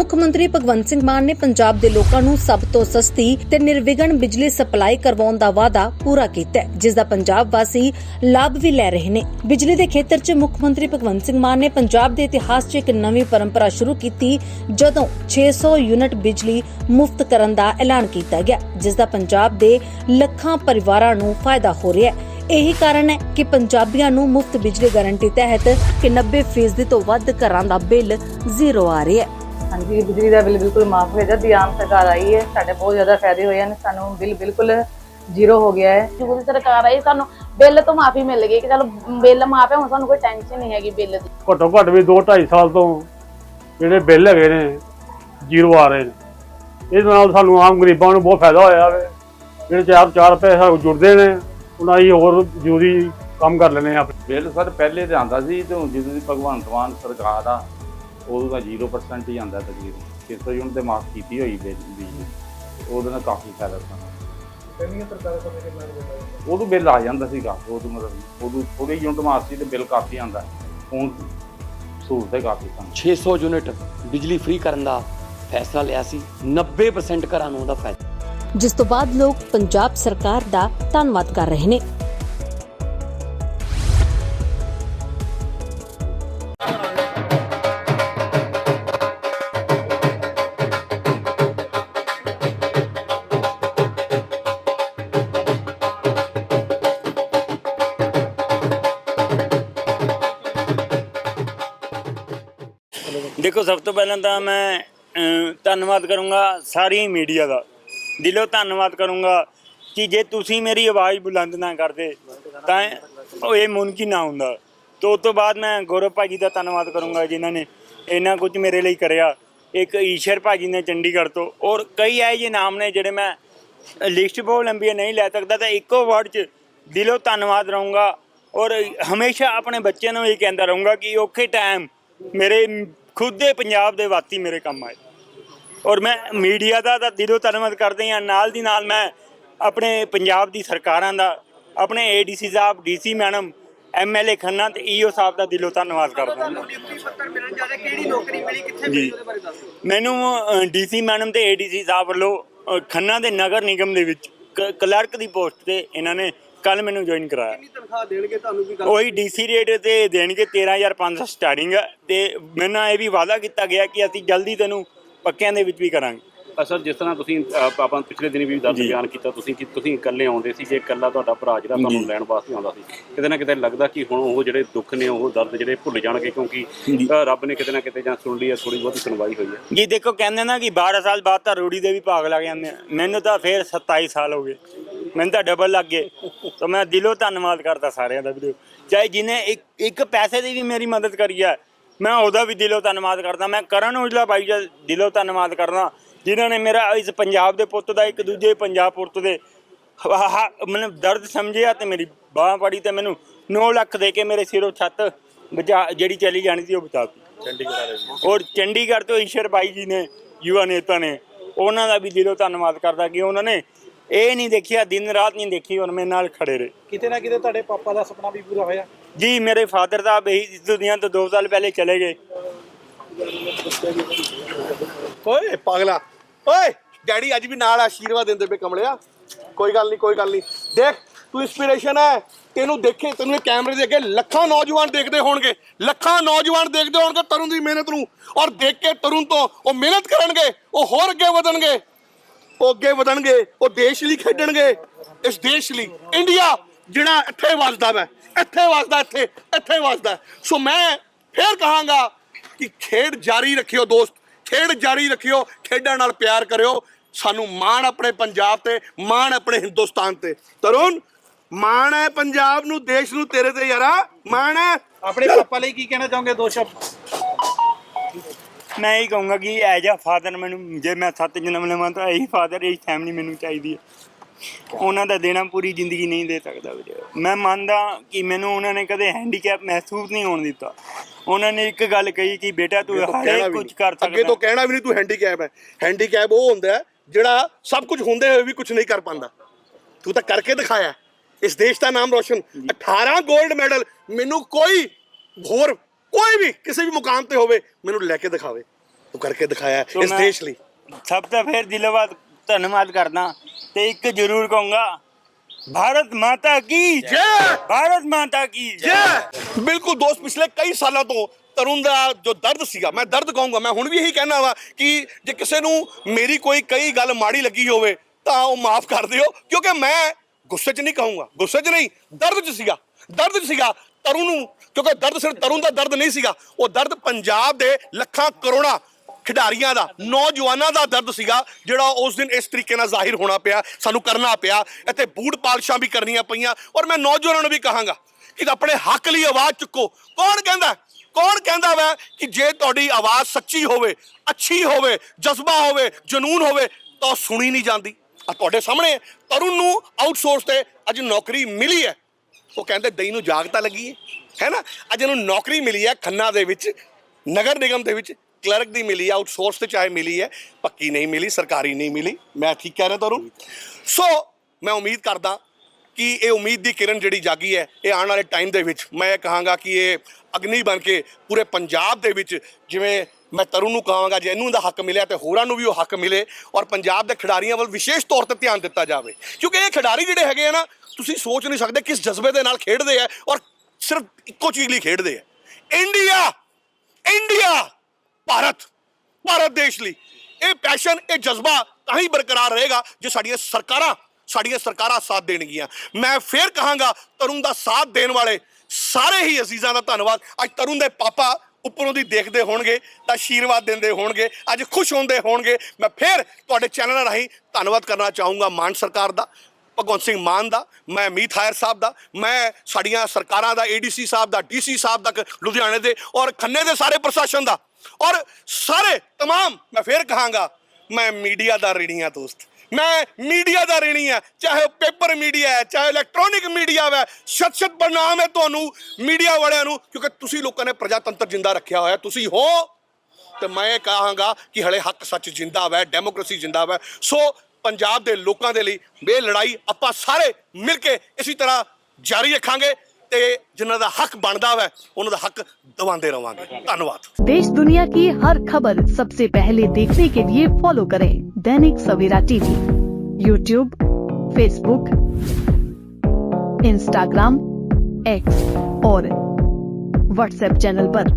ਮੁੱਖ ਮੰਤਰੀ ਭਗਵੰਤ ਸਿੰਘ ਮਾਨ ਨੇ ਪੰਜਾਬ ਦੇ ਲੋਕਾਂ ਨੂੰ ਸਭ ਤੋਂ ਸਸਤੀ ਤੇ ਨਿਰਵਿਘਨ ਬਿਜਲੀ ਸਪਲਾਈ ਕਰਵਾਉਣ ਦਾ ਵਾਅਦਾ ਪੂਰਾ ਕੀਤਾ ਹੈ ਜਿਸ ਦਾ ਪੰਜਾਬ ਵਾਸੀ ਲਾਭ ਵੀ ਲੈ ਰਹੇ ਨੇ। ਬਿਜਲੀ ਦੇ ਖੇਤਰ 'ਚ ਮੁੱਖ ਮੰਤਰੀ ਭਗਵੰਤ ਸਿੰਘ ਮਾਨ ਨੇ ਪੰਜਾਬ ਦੇ ਇਤਿਹਾਸ 'ਚ ਇੱਕ ਨਵੀਂ ਪਰੰਪਰਾ ਸ਼ੁਰੂ ਕੀਤੀ, ਜਦੋਂ 600 ਯੂਨਿਟ ਬਿਜਲੀ ਮੁਫਤ ਕਰਨ ਦਾ ਐਲਾਨ ਕੀਤਾ ਗਿਆ ਜਿਸ ਦਾ ਪੰਜਾਬ ਦੇ ਲੱਖਾਂ ਪਰਿਵਾਰਾਂ ਨੂੰ ਫਾਇਦਾ ਹੋ ਰਿਹਾ ਹੈ। ਇਹੀ ਕਾਰਨ ਹੈ ਕਿ ਪੰਜਾਬੀਆਂ ਨੂੰ ਮੁਫਤ ਬਿਜਲੀ ਗਾਰੰਟੀ ਤਹਿਤ ਕਿ 90% ਤੋਂ ਵੱਧ ਘਰਾਂ ਦਾ ਬਿੱਲ ਜ਼ੀਰੋ ਆ ਰਿਹਾ ਹੈ। ਹਾਂਜੀ ਬਿਜਲੀ ਦਾ ਬਿੱਲ ਬਿਲਕੁਲ ਮਾਫ ਹੋ ਗਿਆ ਜਦ ਦੀ ਆਮ ਸਰਕਾਰ ਆਈ ਹੈ ਸਾਡੇ ਬਹੁਤ ਜ਼ਿਆਦਾ ਫਾਇਦੇ ਹੋਏ ਹਨ। ਸਾਨੂੰ ਬਿੱਲ ਬਿਲਕੁਲ ਜ਼ੀਰੋ ਹੋ ਗਿਆ ਹੈ। ਦੀ ਸਰਕਾਰ ਆਈ ਸਾਨੂੰ ਬਿੱਲ ਤੋਂ ਮਾਫੀ ਮਿਲ ਗਈ ਕਿ ਚਲੋ ਬਿੱਲ ਮਾਫ ਹੈ ਹੁਣ ਸਾਨੂੰ ਕੋਈ ਟੈਨਸ਼ਨ ਨਹੀਂ ਹੈਗੀ ਬਿੱਲ ਦੀ। ਘੱਟੋ ਘੱਟ ਵੀ 2 2.5 ਸਾਲ ਤੋਂ ਜਿਹੜੇ ਬਿੱਲ ਹੈਗੇ ਨੇ ਜ਼ੀਰੋ ਆ ਰਹੇ ਨੇ। ਇਹਦੇ ਨਾਲ ਸਾਨੂੰ ਆਮ ਗਰੀਬਾਂ ਨੂੰ ਬਹੁਤ ਫਾਇਦਾ ਹੋਇਆ ਵੇ। ਜਿਹੜੇ ਚਾਰ ਚਾਰ ਪੈਸੇ ਸਾਨੂੰ ਜੁੜਦੇ ਨੇ ਉਹਨਾਂ ਹੀ ਹੋਰ ਜ਼ਰੂਰੀ ਕੰਮ ਕਰ ਲੈਣੇ ਆ ਬਿੱਲ ਸਰ ਪਹਿਲੇ ਤੇ ਆਂਦਾ ਸੀ ਤੇ ਹੁਣ ਜਦੋਂ ਦੀ ਭਗਵੰਤ ਮਾਨ ਸਰਕਾਰ ਆ ਉਦੋਂ ਦਾ 0% ਹੀ ਆਂਦਾ ਤਕਰੀਬਨ। 600 ਯੂਨਿਟ ਤੇ ਮਾਫ ਕੀਤੀ ਹੋਈ ਬਿਜਲੀ ਉਹਦੇ ਨਾਲ ਕਾਫੀ ਫਾਇਦਾ ਸਾਨੂੰ ਪਹਿਲੀਆਂ ਸਰਕਾਰਾਂ ਸਮੇਂ ਕਿੰਨਾ ਉਦੋਂ ਬਿੱਲ ਆ ਜਾਂਦਾ ਸੀਗਾ ਉਦੋਂ ਮਤਲਬ ਉਦੋਂ ਥੋੜੀ ਯੂਨਿਟ ਮਾਫ ਸੀ ਤੇ ਬਿੱਲ ਕਾਫੀ ਆਂਦਾ ਹੁਣ ਸਹੂਲਤ ਹੈ ਕਾਫੀ ਸਾਨੂੰ 600 ਯੂਨਿਟ ਬਿਜਲੀ ਫ੍ਰੀ ਕਰਨ ਦਾ ਫੈਸਲਾ ਲਿਆ ਸੀ। 90% ਘਰਾਂ ਨੂੰ ਉਹਦਾ ਫਾਇਦਾ। ਜਿਸ ਤੋਂ ਬਾਅਦ ਲੋਕ ਪੰਜਾਬ ਸਰਕਾਰ ਦਾ ਧੰਨਵਾਦ ਕਰ ਰਹੇ ਨੇ। ਦੇਖੋ, ਸਭ ਤੋਂ ਪਹਿਲਾਂ ਤਾਂ ਮੈਂ ਧੰਨਵਾਦ ਕਰੂੰਗਾ ਸਾਰੀ ਮੀਡੀਆ ਦਾ। ਦਿਲੋਂ ਧੰਨਵਾਦ ਕਰੂੰਗਾ ਕਿ ਜੇ ਤੁਸੀਂ ਮੇਰੀ ਆਵਾਜ਼ ਬੁਲੰਦ ਨਾ ਕਰਦੇ, ਤਾਂ ਉਹ ਇਹ ਮੁਮਕਿਨ ਨਾ ਹੁੰਦਾ। ਤੋਂ ਉਸ ਤੋਂ ਬਾਅਦ ਮੈਂ ਗੌਰਵ ਭਾਜੀ ਦਾ ਧੰਨਵਾਦ ਕਰੂੰਗਾ ਜਿਨ੍ਹਾਂ ਨੇ ਇੰਨਾ ਕੁਝ ਮੇਰੇ ਲਈ ਕਰਿਆ। ਇੱਕ ਈਸ਼ਰ ਭਾਜੀ ਨੇ ਚੰਡੀਗੜ੍ਹ ਤੋਂ, ਔਰ ਕਈ ਐ ਜਿਹੇ ਨਾਮ ਨੇ ਜਿਹੜੇ ਮੈਂ ਲਿਸਟ ਬਹੁਤ ਲੰਬੀ ਨਹੀਂ ਲੈ ਸਕਦਾ, ਤਾਂ ਇੱਕੋ ਵਰਡ 'ਚ ਦਿਲੋਂ ਧੰਨਵਾਦ ਰਹੂੰਗਾ। ਔਰ ਹਮੇਸ਼ਾ ਆਪਣੇ ਬੱਚਿਆਂ ਨੂੰ ਇਹ ਕਹਿੰਦਾ ਰਹੂੰਗਾ ਕਿ ਔਖੇ ਟਾਈਮ ਮੇਰੇ ਖੁਦ ਦੇ ਪੰਜਾਬ ਦੇ ਵਾਤੀ ਮੇਰੇ ਕੰਮ ਆਏ। ਔਰ ਮੈਂ ਮੀਡੀਆ ਦਾ ਤਾਂ ਦਿਲੋਂ ਧੰਨਵਾਦ ਕਰਦੇ ਹਾਂ। ਨਾਲ ਦੀ ਨਾਲ ਮੈਂ ਆਪਣੇ ਪੰਜਾਬ ਦੀ ਸਰਕਾਰਾਂ ਦਾ ਆਪਣੇ ਏਡੀਸੀ ਸਾਹਿਬ ਡੀਸੀ ਮੈਡਮ ਐਮਐਲਏ ਖੰਨਾ ਤੇ ਈਓ ਸਾਹਿਬ ਦਾ ਦਿਲੋਂ ਧੰਨਵਾਦ ਕਰਦਾ ਹਾਂ। ਜੀ ਮੈਨੂੰ ਡੀਸੀ ਮੈਡਮ ਤੇ ਏਡੀਸੀ ਸਾਹਿਬ ਵੱਲੋਂ ਖੰਨਾ ਦੇ ਨਗਰ ਨਿਗਮ ਦੇ ਵਿੱਚ ਕਲਰਕ ਦੀ ਪੋਸਟ ਤੇ ਇਹਨਾਂ ਨੇ ਕੱਲ ਮੈਨੂੰ ਜੁਆਇਨ ਕਰਾਇਆ। ਤਨਖਾਹ ਦੇਣਗੇ ਤੁਹਾਨੂੰ ਵੀ ਉਹੀ ਡੀਸੀ ਰੇਟ ਤੇ ਦੇਣਗੇ 13500 ਸਟਾਰਟਿੰਗ ਹੈ ਤੇ ਮੈਨੂੰ ਇਹ ਵੀ ਵਾਅਦਾ ਕੀਤਾ ਗਿਆ ਕਿ ਅਸੀਂ ਜਲਦੀ ਤੈਨੂੰ ਪੱਕਿਆਂ ਦੇ ਵਿੱਚ ਵੀ ਕਰਾਂਗੇ। ਅਸਰ ਜਿਸ ਤਰ੍ਹਾਂ ਤੁਸੀਂ ਆਪਾਂ ਪਿਛਲੇ ਦਿਨੀ ਵੀ ਦੱਸ। ਬਿਆਨ ਕੀਤਾ ਤੁਸੀਂ ਕਿ ਤੁਸੀਂ ਇਕੱਲੇ ਆਉਂਦੇ ਸੀ ਜੇ ਇਕੱਲਾ ਤੁਹਾਡਾ ਭਰਾ ਜਿਹੜਾ ਤੁਹਾਨੂੰ। ਲੈਣ ਵਾਸਤੇ ਆਉਂਦਾ ਸੀ ਕਿਤੇ ਨਾ ਕਿਤੇ ਲੱਗਦਾ ਕਿ ਹੁਣ ਉਹ ਜਿਹੜੇ ਦੁੱਖ ਨੇ ਉਹ ਦਰਦ ਜਿਹੜੇ ਭੁੱਲ ਜਾਣਗੇ ਕਿਉਂਕਿ ਰੱਬ ਨੇ ਕਿਤੇ ਨਾ ਕਿਤੇ ਜਾਂ ਸੁਣ ਲਈ ਹੈ ਥੋੜੀ ਬਹੁਤੀ ਸੁਣਵਾਈ ਹੋਈ ਹੈ। ਜੀ ਦੇਖੋ ਕਹਿੰਦੇ ਨਾ ਕਿ 12 ਸਾਲ ਬਾਅਦ ਤਾਂ ਰੂੜੀ ਦੇ ਵੀ ਭਾਗ ਲੱਗ ਜਾਂਦੇ ਆ। ਮੈਨੂੰ ਤਾਂ ਫੇਰ 27 ਸਾਲ ਹੋ ਗਏ। ਮੈਨੂੰ ਤਾਂ ਡਬਲ ਲੱਗ ਗਏ। ਤਾਂ ਮੈਂ ਦਿਲੋਂ ਧੰਨਵਾਦ ਕਰਦਾ ਸਾਰਿਆਂ ਦਾ ਵੀਡੀਓ ਚਾਹੇ ਜਿਹਨੇ ਇੱਕ ਇੱਕ ਪੈਸੇ ਦੀ ਵੀ ਮੇਰੀ ਮਦਦ ਕਰੀ ਹੈ ਮੈਂ ਉਹਦਾ ਵੀ ਦਿਲੋਂ ਧੰਨਵਾਦ ਕਰਦਾ। ਮੈਂ ਕਰਨ ਔਜਲਾ ਭਾਈ ਦਾ ਦਿਲੋਂ ਧੰਨਵਾਦ ਕਰਦਾ, ਜਿਨ੍ਹਾਂ ਨੇ ਮੇਰਾ ਇਸ ਪੰਜਾਬ ਦੇ ਪੁੱਤ ਦਾ, ਇੱਕ ਦੂਜੇ ਪੰਜਾਬ ਪੁੱਤ ਦੇ ਹ- ਮਤਲਬ ਦਰਦ ਸਮਝਿਆ ਤੇ ਮੇਰੀ ਬਾਹ ਪੜੀ ਤੇ ਮੈਨੂੰ 9 ਲੱਖ ਦੇ ਕੇ ਮੇਰੇ ਸਿਰੋਂ ਛੱਤ ਬਚਾ, ਜਿਹੜੀ ਚਲੀ ਜਾਣੀ ਸੀ ਉਹ ਬਚਾਤੀ ਔਰ ਚੰਡੀਗੜ੍ਹ ਤੋਂ ਈਸ਼ਰ ਬਾਈ ਜੀ ਨੇ, ਯੁਵਾ ਨੇਤਾ ਨੇ, ਉਹਨਾਂ ਦਾ ਵੀ ਦਿਲੋਂ ਧੰਨਵਾਦ ਕਰਦਾ ਕਿ ਉਹਨਾਂ ਨੇ ਇਹ ਨਹੀਂ ਦੇਖਿਆ ਦਿਨ ਰਾਤ ਨਹੀਂ ਦੇਖੀ ਔਰ ਮੇਰੇ ਨਾਲ ਖੜੇ ਰਹੇ। ਕਿਤੇ ਨਾ ਕਿਤੇ ਤੁਹਾਡੇ ਪਾਪਾ ਦਾ ਸੁਪਨਾ ਵੀ ਪੂਰਾ ਹੋਇਆ। ਜੀ ਮੇਰੇ ਫਾਦਰ ਸਾਹਿਬ ਇਹੀ ਇਸ ਦੁਨੀਆ ਤੋਂ 2 ਸਾਲ ਪਹਿਲੇ ਚਲੇ ਗਏ। ਓਏ ਪਾਗਲਾ। ਓਏ ਡੈਡੀ ਅੱਜ ਵੀ ਨਾਲ ਆਸ਼ੀਰਵਾਦ ਦਿੰਦੇ ਪਏ ਕਮਲਿਆ। ਕੋਈ ਗੱਲ ਨਹੀਂ ਕੋਈ ਗੱਲ ਨਹੀਂ। ਦੇਖ ਤੂੰ ਇਨਸਪੀਰੇਸ਼ਨ ਹੈ। ਤੈਨੂੰ ਦੇਖੇ ਤੈਨੂੰ ਇਹ ਕੈਮਰੇ ਦੇ ਅੱਗੇ ਲੱਖਾਂ ਨੌਜਵਾਨ ਦੇਖਦੇ ਹੋਣਗੇ। ਲੱਖਾਂ ਨੌਜਵਾਨ ਦੇਖਦੇ ਹੋਣਗੇ ਤਰੁਣ ਦੀ ਮਿਹਨਤ ਨੂੰ। ਔਰ ਦੇਖ ਕੇ ਤਰੁਣ ਤੋਂ ਉਹ ਮਿਹਨਤ ਕਰਨਗੇ ਉਹ ਹੋਰ ਅੱਗੇ ਵਧਣਗੇ। ਉਹ ਅੱਗੇ ਵਧਣਗੇ ਉਹ ਦੇਸ਼ ਲਈ ਖੇਡਣਗੇ। ਇਸ ਦੇਸ਼ ਲਈ ਇੰਡੀਆ ਜਿਹੜਾ ਇੱਥੇ ਵਸਦਾ ਵਾ ਇੱਥੇ ਵਸਦਾ ਇੱਥੇ ਇੱਥੇ ਵਸਦਾ। ਸੋ ਮੈਂ ਫੇਰ ਕਹਾਂਗਾ ਕਿ ਖੇਡ ਜਾਰੀ ਰੱਖਿਓ ਦੋਸਤ ਖੇਡ ਜਾਰੀ ਰੱਖਿਓ ਖੇਡਾਂ ਨਾਲ ਪਿਆਰ ਕਰਿਓ। ਸਾਨੂੰ ਮਾਣ ਆਪਣੇ ਪੰਜਾਬ ਤੇ ਮਾਣ ਆਪਣੇ ਹਿੰਦੁਸਤਾਨ ਤੇ। ਤਰੁਣ ਮਾਣ ਹੈ ਪੰਜਾਬ ਨੂੰ ਦੇਸ਼ ਨੂੰ ਤੇਰੇ ਤੇ ਯਾਰਾ ਮਾਣ ਹੈ। ਆਪਣੇ ਪਾਪਾ ਲਈ ਕੀ ਕਹਿਣਾ ਚਾਹੋਗੇ ਦੋ ਸ਼ਬਦ ਮੈਂ ਇਹ ਕਹੂੰਗਾ ਕਿ ਐਜ ਆ ਫਾਦਰ ਮੈਨੂੰ ਜੇ ਮੈਂ ਸੱਤ ਜਨਮ ਲਵਾਂ ਤਾਂ ਇਹੀ ਫਾਦਰ ਇਹੀ ਫੈਮਿਲੀ ਮੈਨੂੰ ਚਾਹੀਦੀ ਹੈ। ਉਹਨਾਂ ਦਾ ਦੇਣਾ ਪੂਰੀ ਜ਼ਿੰਦਗੀ ਨਹੀਂ ਦੇ ਸਕਦਾ ਵੀਰੇ। ਮੈਂ ਮੰਨਦਾ ਕਿ ਮੈਨੂੰ ਉਹਨਾਂ ਨੇ ਕਦੇ ਹੈਂਡੀਕੈਪ ਮਹਿਸੂਸ ਨਹੀਂ ਹੋਣ ਦਿੱਤਾ। ਉਹਨਾਂ ਨੇ ਇੱਕ ਗੱਲ ਕਹੀ ਕਿ ਬੇਟਾ ਤੂੰ ਹਰੇਕ ਕੁਝ ਕਰ ਅੱਗੇ ਤੋਂ ਸਕਦਾ ਕਹਿਣਾ ਵੀ ਨਹੀਂ ਤੂੰ ਹੈਂਡੀਕੈਪ ਹੈ। ਹੈਂਡੀਕੈਪ ਉਹ ਹੁੰਦਾ ਹੈ ਜਿਹੜਾ ਸਭ ਕੁਝ ਹੁੰਦੇ ਹੋਏ ਵੀ ਕੁਝ ਨਹੀਂ ਕਰ ਪਾਉਂਦਾ। ਤੂੰ ਤਾਂ ਕਰਕੇ ਦਿਖਾਇਆ। ਇਸ ਦੇਸ਼ ਦਾ ਨਾਮ ਰੋਸ਼ਨ। 18 골ਡ ਮੈਡਲ ਮੈਨੂੰ ਕੋਈ ਹੋਰ ਕੋਈ ਵੀ ਕਿਸੇ ਵੀ ਮੁਕਾਮ ਤੇ ਹੋਵੇ ਮੈਨੂੰ ਲੈ ਕੇ ਦਿਖਾਵੇ। ਤੂੰ ਕਰਕੇ ਦਿਖਾਇਆ ਇਸ ਮੈਂ- ਦੇਸ਼ ਲਈ। ਸਭ ਤੋਂ ਫਿਰ ਦਿਲੋਂ ਬਾਅਦ ਧੰਨਵਾਦ ਕਰਦਾ ਤੇ ਇੱਕ ਜ਼ਰੂਰ ਕਹੂੰਗਾ ਭਾਰਤ ਮਾਤਾ ਕੀ? ਜੈ! ਭਾਰਤ ਮਾਤਾ ਕੀ? ਜੈ! ਬਿਲਕੁਲ ਦੋਸਤ ਪਿਛਲੇ ਕਈ ਸਾਲਾਂ ਤੋਂ ਤਰੁਣ ਦਾ ਜੋ ਦਰਦ ਸੀਗਾ ਮੈਂ ਦਰਦ ਕਹੂੰਗਾ ਮੈਂ ਹੁਣ ਵੀ ਇਹੀ ਕਹਿਣਾ ਵਾ ਕਿ ਜੇ ਕਿਸੇ ਨੂੰ ਮੇਰੀ ਕੋਈ ਕਈ ਗੱਲ ਮਾੜੀ ਲੱਗੀ ਹੋਵੇ ਤਾਂ ਉਹ ਮਾਫ ਕਰ ਦਿਓ ਕਿਉਂਕਿ ਮੈਂ ਗੁੱਸੇ 'ਚ ਨਹੀਂ ਕਹੂੰਗਾ। ਗੁੱਸੇ 'ਚ ਨਹੀਂ ਦਰਦ 'ਚ ਸੀਗਾ। ਦਰਦ 'ਚ ਸੀਗਾ। ਤਰੁਣ ਨੂੰ, ਕਿਉਂਕਿ ਦਰਦ ਸਿਰਫ ਤਰੁਣ ਦਾ ਦਰਦ ਨਹੀਂ ਸੀਗਾ, ਉਹ ਦਰਦ ਪੰਜਾਬ ਦੇ ਲੱਖਾਂ ਕਰੋੜਾਂ ਖਿਡਾਰੀਆਂ ਦਾ, ਨੌਜਵਾਨਾਂ ਦਾ ਦਰਦ ਸੀਗਾ, ਜਿਹੜਾ ਉਸ ਦਿਨ ਇਸ ਤਰੀਕੇ ਨਾਲ ਜ਼ਾਹਿਰ ਹੋਣਾ ਪਿਆ, ਸਾਨੂੰ ਕਰਨਾ ਪਿਆ, ਇੱਥੇ ਬੂਟ ਪਾਲਸ਼ਾਂ ਵੀ ਕਰਨੀਆਂ ਪਈਆਂ, ਔਰ ਮੈਂ ਨੌਜਵਾਨਾਂ ਨੂੰ ਵੀ ਕਹਾਂਗਾ ਕਿ ਆਪਣੇ ਹੱਕ ਲਈ ਆਵਾਜ਼ ਚੁੱਕੋ। ਕੌਣ ਕਹਿੰਦਾ ਕੌਣ ਕਹਿੰਦਾ ਵਾ ਕਿ ਜੇ ਤੁਹਾਡੀ ਆਵਾਜ਼ ਸੱਚੀ ਹੋਵੇ, ਅੱਛੀ ਹੋਵੇ, ਜਜ਼ਬਾ ਹੋਵੇ, ਜਨੂਨ ਹੋਵੇ, ਤਾਂ ਉਹ ਸੁਣੀ ਨਹੀਂ ਜਾਂਦੀ? ਆ ਤੁਹਾਡੇ ਸਾਹਮਣੇ ਤਰੁਣ ਨੂੰ ਆਊਟਸੋਰਸ ਤੇ ਅੱਜ ਨੌਕਰੀ ਮਿਲੀ ਹੈ। ਉਹ ਕਹਿੰਦੇ ਦਈ ਨੂੰ ਜਾਗਤਾ ਲੱਗੀ ਹੈ ਹੈ ਨਾ? ਅੱਜ ਇਹਨੂੰ ਨੌਕਰੀ ਮਿਲੀ ਹੈ ਖੰਨਾ ਦੇ ਵਿੱਚ, ਨਗਰ ਨਿਗਮ ਦੇ ਵਿੱਚ, ਕਲਰਕ ਦੀ ਮਿਲੀ ਹੈ ਆਊਟਸੋਰਸ ਤੇ ਚਾਹੇ ਮਿਲੀ ਹੈ, ਪੱਕੀ ਨਹੀਂ ਮਿਲੀ, ਸਰਕਾਰੀ ਨਹੀਂ ਮਿਲੀ, ਮੈਂ ਠੀਕ ਕਹਿ ਰਿਹਾ ਤੁਹਾਨੂੰ। ਸੋ ਮੈਂ ਉਮੀਦ ਕਰਦਾ ਕਿ ਇਹ ਉਮੀਦ ਦੀ ਕਿਰਨ ਜਿਹੜੀ ਜਾਗੀ ਹੈ, ਇਹ ਆਉਣ ਵਾਲੇ ਟਾਈਮ ਦੇ ਵਿੱਚ ਮੈਂ ਇਹ ਕਹਾਂਗਾ ਕਿ ਇਹ ਅਗਨੀ ਬਣ ਕੇ ਪੂਰੇ ਪੰਜਾਬ ਦੇ ਵਿੱਚ ਜਿਵੇਂ ਮੈਂ ਤਰੁਣ ਨੂੰ ਕਹਾਂਗਾ, ਜੇ ਇਹਨੂੰ ਇਹਦਾ ਹੱਕ ਮਿਲਿਆ ਤੇ ਹੋਰਾਂ ਨੂੰ ਵੀ ਉਹ ਹੱਕ ਮਿਲੇ ਔਰ ਪੰਜਾਬ ਦੇ ਖਿਡਾਰੀਆਂ ਵੱਲ ਵਿਸ਼ੇਸ਼ ਤੌਰ ਤੇ ਧਿਆਨ ਦਿੱਤਾ ਜਾਵੇ। ਕਿਉਂਕਿ ਇਹ ਖਿਡਾਰੀ ਜਿਹੜੇ ਹੈਗੇ ਆ ਨਾ, ਤੁਸੀਂ ਸੋਚ ਨਹੀਂ ਸਕਦੇ ਕਿਸ ਜਜ਼ਬੇ ਦੇ ਨਾਲ ਖੇਡਦੇ ਆ ਔਰ ਸਿਰਫ ਇੱਕੋ ਚੀਜ਼ ਲਈ ਖੇਡਦੇ ਆ। ਇੰਡੀਆ! ਇੰਡੀਆ! ਭਾਰਤ! ਭਾਰਤ ਦੇਸ਼ ਲਈ। ਇਹ ਪੈਸ਼ਨ ਇਹ ਜਜ਼ਬਾ ਤਾਂ ਹੀ ਬਰਕਰਾਰ ਰਹੇਗਾ ਜੇ ਸਾਡੀਆਂ ਸਰਕਾਰਾਂ ਸਾਡੀਆਂ ਸਰਕਾਰਾਂ ਸਾਥ ਦੇਣਗੀਆਂ। ਮੈਂ ਫੇਰ ਕਹਾਂਗਾ, ਤਰੁਣ ਦਾ ਸਾਥ ਦੇਣ ਵਾਲੇ ਸਾਰੇ ਹੀ ਅਜ਼ੀਜ਼ਾਂ ਦਾ ਧੰਨਵਾਦ। ਅੱਜ ਤਰੁਣ ਦੇ ਪਾਪਾ ਉੱਪਰੋਂ ਦੀ ਦੇਖਦੇ ਹੋਣਗੇ ਤਾਂ ਆਸ਼ੀਰਵਾਦ ਦਿੰਦੇ ਹੋਣਗੇ ਅੱਜ ਖੁਸ਼ ਹੁੰਦੇ ਹੋਣਗੇ ਮੈਂ ਫੇਰ ਤੁਹਾਡੇ ਚੈਨਲ ਰਾਹੀਂ ਧੰਨਵਾਦ ਕਰਨਾ ਚਾਹੂੰਗਾ ਮਾਨ ਸਰਕਾਰ ਦਾ ਭਗਵੰਤ ਸਿੰਘ ਮਾਨ ਦਾ ਮੈਂ ਅਮੀਤ ਹਾਇਰ ਸਾਹਿਬ ਦਾ ਮੈਂ ਸਾਡੀਆਂ ਸਰਕਾਰਾਂ ਦਾ ਏਡੀਸੀ ਸਾਹਿਬ ਦਾ ਡੀਸੀ ਸਾਹਿਬ ਤੱਕ ਲੁਧਿਆਣੇ ਦੇ ਔਰ ਖੰਨੇ ਦੇ ਸਾਰੇ ਪ੍ਰਸ਼ਾਸਨ ਦਾ ਔਰ ਸਾਰੇ तमाम ਮੈਂ ਫੇਰ ਕਹਾਂਗਾ ਮੈਂ ਮੀਡੀਆ ਦਾ ਰਣੀ ਆ ਦੋਸਤ ਮੈਂ ਮੀਡੀਆ ਦਾ ਰਹਿਣੀ ਆ, ਚਾਹੇ ਉਹ ਪੇਪਰ ਮੀਡੀਆ ਹੈ, ਚਾਹੇ ਇਲੈਕਟ੍ਰੋਨਿਕ ਮੀਡੀਆ ਹੈ ਸ਼ਤ ਸ਼ਤ ਪ੍ਰਣਾਮ ਹੈ ਤੁਹਾਨੂੰ ਮੀਡੀਆ ਵਾਲਿਆਂ ਨੂੰ, ਕਿਉਂਕਿ ਤੁਸੀਂ ਲੋਕਾਂ ਨੇ ਪ੍ਰਜਾਤੰਤਰ ਜਿੰਦਾ ਰੱਖਿਆ ਹੋਇਆ, ਤੁਸੀਂ ਹੋ। ਤੇ ਮੈਂ ਇਹ ਕਹਾਂਗਾ ਕਿ ਹਲੇ ਹੱਕ ਸੱਚ ਜਿੰਦਾ ਵੈ ਡੈਮੋਕ੍ਰੇਸੀ ਜਿੰਦਾ ਵੈ। ਸੋ ਪੰਜਾਬ ਦੇ ਲੋਕਾਂ ਦੇ ਲਈ, ਇਹ ਲੜਾਈ ਆਪਾਂ ਸਾਰੇ ਮਿਲ ਕੇ ਇਸੇ ਤਰ੍ਹਾਂ ਜਾਰੀ ਰੱਖਾਂਗੇ। ਤੇ ਜਿਨ੍ਹਾਂ ਦਾ ਹੱਕ ਬਣਦਾ ਵੈ ਉਹਨਾਂ ਦਾ ਹੱਕ ਦਵਾਉਂਦੇ ਰਵਾਂਗੇ ਧੰਨਵਾਦ देश दुनिया की हर खबर सबसे पहले देखने के लिए फॉलो करें Dainik Savera TV YouTube Facebook Instagram X और व्हाट्सएप चैनल पर।